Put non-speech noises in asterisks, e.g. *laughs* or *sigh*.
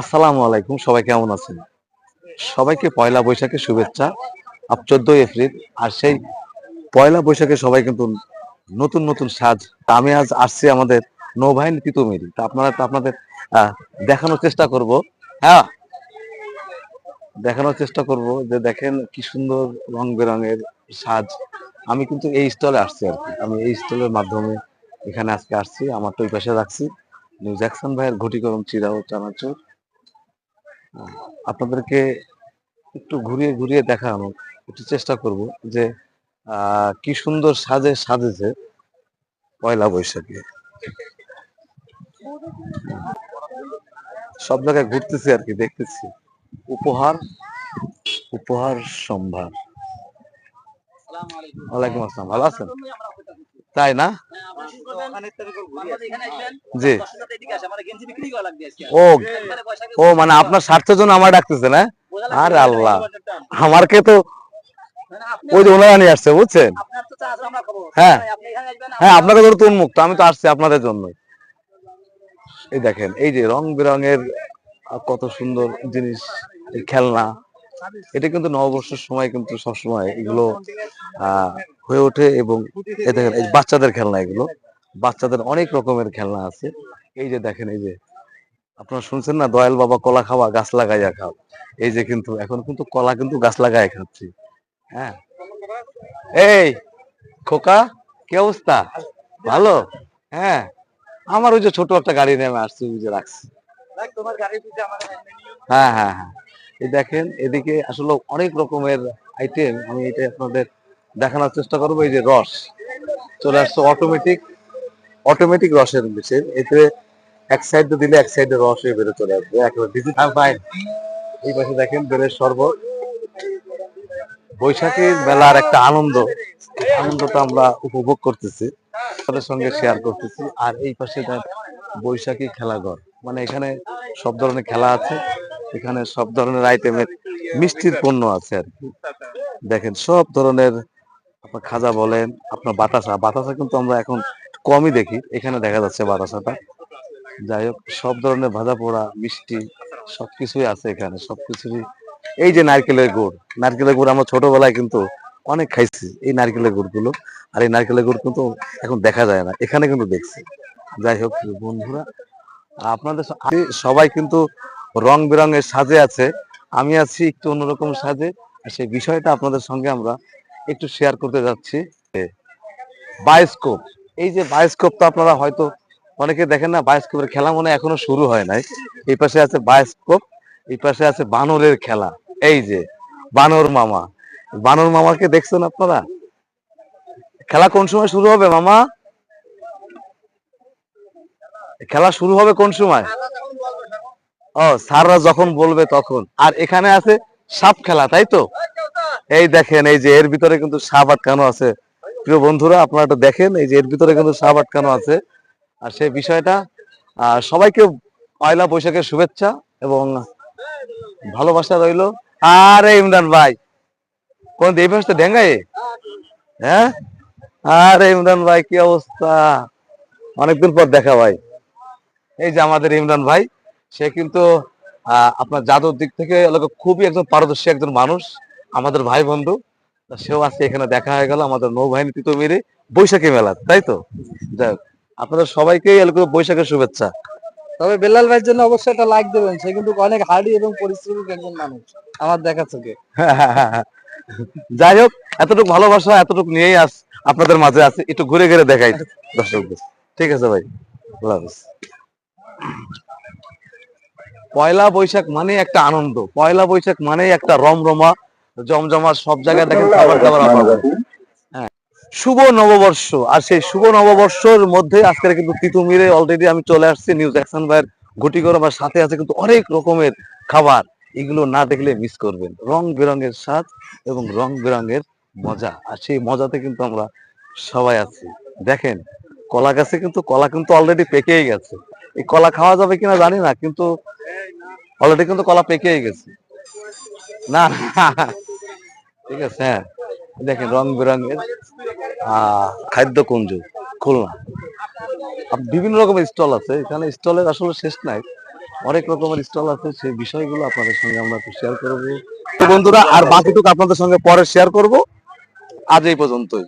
আসসালামু আলাইকুম, সবাই কেমন আছেন? সবাইকে পয়লা বৈশাখের শুভেচ্ছা। আপ চোদ্দই এপ্রিল, আর সেই পয়লা বৈশাখে সবাই কিন্তু নতুন নতুন সাজ আমি আজ আসছি আমাদের নৌবাহিনী তিতুমিরি তা আপনারা আপনাদের দেখানোর চেষ্টা করব। হ্যাঁ দেখানোর চেষ্টা করব যে দেখেন কি সুন্দর রং বেরঙের সাজ। আমি কিন্তু এই স্টলে আসছি আর কি। আমি এই স্টলের মাধ্যমে এখানে আজকে আসছি, আমার তো ওই পাশে রাখছি। নিউ জ্যাকসন ভাইয়ের ঘটি গরম চিরা ও চানাচুর। আপনাদেরকে একটু ঘুরিয়ে ঘুরিয়ে দেখানো একটু চেষ্টা করব যে কি সুন্দর সাজে সাজেছে পয়লা বৈশাখে। সব জায়গায় ঘুরতেছি আর কি দেখতেছি। উপহার উপহার সম্ভার। ওয়ালাইকুম আসসালাম। ভালো আছেন? তাই না? জি। ও ও মানে আপনার স্বার্থের জন্য আমার ডাকতেছে না আরে আল্লাহ। আমারকে তো ওই যে ওনারা নিয়ে আসছে বুঝছেন? হ্যাঁ। হ্যাঁ আপনাকে ধরো তো উন্মুক্ত আমি তো আসছি আপনাদের জন্য। এই দেখেন এই যে রং বেরঙের কত সুন্দর জিনিস খেলনা। এটা কিন্তু নববর্ষের সময় কিন্তু সবসময় এগুলো হয়ে ওঠে এবং দেখেন, এই বাচ্চাদের খেলনা এগুলো। বাচ্চাদের অনেক রকমের খেলনা আছে। এই যে দেখেন, এই যে আপনারা শুনছেন না? দয়াল বাবা কলা খাওয়া, গাছ লাগাইয়া খাও। এই যে কিন্তু, এখন কিন্তু কলা কিন্তু গাছ লাগাই খাচ্ছি। হ্যাঁ? এই, খোকা, কি অবস্থা? ভালো? হ্যাঁ? আমার ওই যে ছোট একটা গাড়ি নেমে আসছি যে রাখছি। হ্যাঁ হ্যাঁ হ্যাঁ। দেখেন, এদিকে আসলে অনেক রকমের আইটেম আমি এটা আপনাদের দেখানোর চেষ্টা করব। এই যে রস, চলে আসছে অটোমেটিক অটোমেটিক রসের মেশিন এতে এক সাইডে দিলে এক সাইডে রস হয়ে বেরো চলে আসবে, একেবারে ডিজিটাল ফাইন এই পাশে দেখেন বেরের শরবত। বৈশাখীর মেলার একটা আনন্দ, আনন্দটা আমরা উপভোগ করতেছি তাদের সঙ্গে শেয়ার করতেছি। আর এই পাশে বৈশাখী খেলাঘর। মানে এখানে সব ধরনের খেলা আছে। এখানে সব ধরনের আইটেমের মিষ্টির পণ্য আছে আর কি। দেখেন, সব ধরনের আপনার খাজা বলেন, আপনার বাতাসা। বাতাসা কিন্তু আমরা এখন কমই দেখি। এখানে দেখা যাচ্ছে বাতাসাটা। যাই হোক, সব ধরনের ভাজা পোড়া মিষ্টি, সবকিছুই আছে এখানে সবকিছুই এই যে নারকেলের গুড় নারকেলের গুড় আমরা ছোটবেলায় কিন্তু অনেক খাইছি, এই নারকেলের গুড়গুলো আর এই নারকেলের গুড় কিন্তু এখন দেখা যায় না, এখানে কিন্তু দেখছি। যাই হোক, বন্ধুরা, আপনাদের সবাই কিন্তু রং বেরঙের সাজে আছে। আমি আছি একটু অন্যরকম সাজে। সেই বিষয়টা আপনাদের সঙ্গে আমরা একটু শেয়ার করতে যাচ্ছি। বায়োস্কোপ এই যে বায়োস্কোপ তো আপনারা হয়তো অনেকে দেখেন না বায়োস্কোপের খেলা মনে এখনও শুরু হয় নাই। এই পাশে আছে বায়োস্কোপ এই পাশে আছে বানরের খেলা। এই যে, বানর মামা। বানর মামাকে দেখছেন আপনারা? খেলা কোন সময় শুরু হবে মামা? খেলা শুরু হবে কোন সময়? ও, স্যাররা যখন বলবে তখন। আর এখানে আছে সাপ খেলা, তাই তো? এই দেখেন, এই যে এর ভিতরে কিন্তু সাপ আটকানো আছে। প্রিয় বন্ধুরা, আপনারা একটু দেখেন, এই যে এর ভিতরে কিন্তু সাপ আটকানো আছে। আর সেই বিষয়টা সবাইকে পয়লা বৈশাখের শুভেচ্ছা এবং ভালোবাসা রইল। আরে ইমরান ভাই কোন এই পাশটা ডেঙ্গাই হ্যাঁ? আরে ইমরান ভাই, কি অবস্থা? অনেকদিন পর দেখা ভাই। এই যে আমাদের ইমরান ভাই সে কিন্তু আহ, আপনার জাদুর দিক থেকে খুবই একজন পারদর্শী একজন মানুষ আমাদের ভাই বন্ধু সেও আজকে এখানে দেখা হয়ে গেল আমাদের নৌবাহিনী তিতুমিরে বৈশাখী মেলা তাই তো? যাই আপনাদের সবাইকে বৈশাখের শুভেচ্ছা। তবে বেলাল ভাইয়ের জন্য অবশ্যই একটা লাইক দেবেন সে কিন্তু অনেক হার্ডি এবং পরিশ্রমিক একজন মানুষ আমার দেখা চোখে *laughs* যাই হোক এতটুকু ভালোবাসা এতটুকু নিয়েই আস আপনাদের মাঝে আছে একটু ঘুরে ঘুরে দেখাই দর্শকদের। ঠিক আছে ভাই আল্লাহ হাফেজ। পয়লা বৈশাখ মানে একটা আনন্দ, পয়লা বৈশাখ মানে একটা রমরমা জমজমা সব জায়গায় দেখেন খাবার দাবার অভাব হ্যাঁ শুভ নববর্ষ, আর সেই শুভ নববর্ষের মধ্যে আজকের কিন্তু তিতুমিরে অলরেডি আমি চলে আসছি নিউজ জ্যাকসন ভাইয়ের ঘটি গরম সাথে আছে কিন্তু অনেক রকমের খাবার, এগুলো না দেখলে মিস করবেন। রং বেরঙের স্বাদ এবং রং বেরঙের মজা, আর সেই মজাতে কিন্তু আমরা সবাই আছি। দেখেন, কলা গাছে কিন্তু, কলা কিন্তু অলরেডি পেকেই গেছে। এই কলা খাওয়া যাবে কিনা জানি না, কিন্তু অলরেডি কিন্তু কলা পেকেই গেছে। না ঠিক আছে হ্যাঁ। দেখেন, রং বেরঙের খাদ্য কুঞ্জ খুলনা। বিভিন্ন রকমের স্টল আছে, এখানে স্টলের আসলে শেষ নাই। অনেক রকমের স্টল আছে, সেই বিষয়গুলো আপনাদের সঙ্গে আমরা একটু শেয়ার করব। বন্ধুরা, আর বাকিটুকু আপনাদের সঙ্গে পরে শেয়ার করব। আজ এই পর্যন্তই।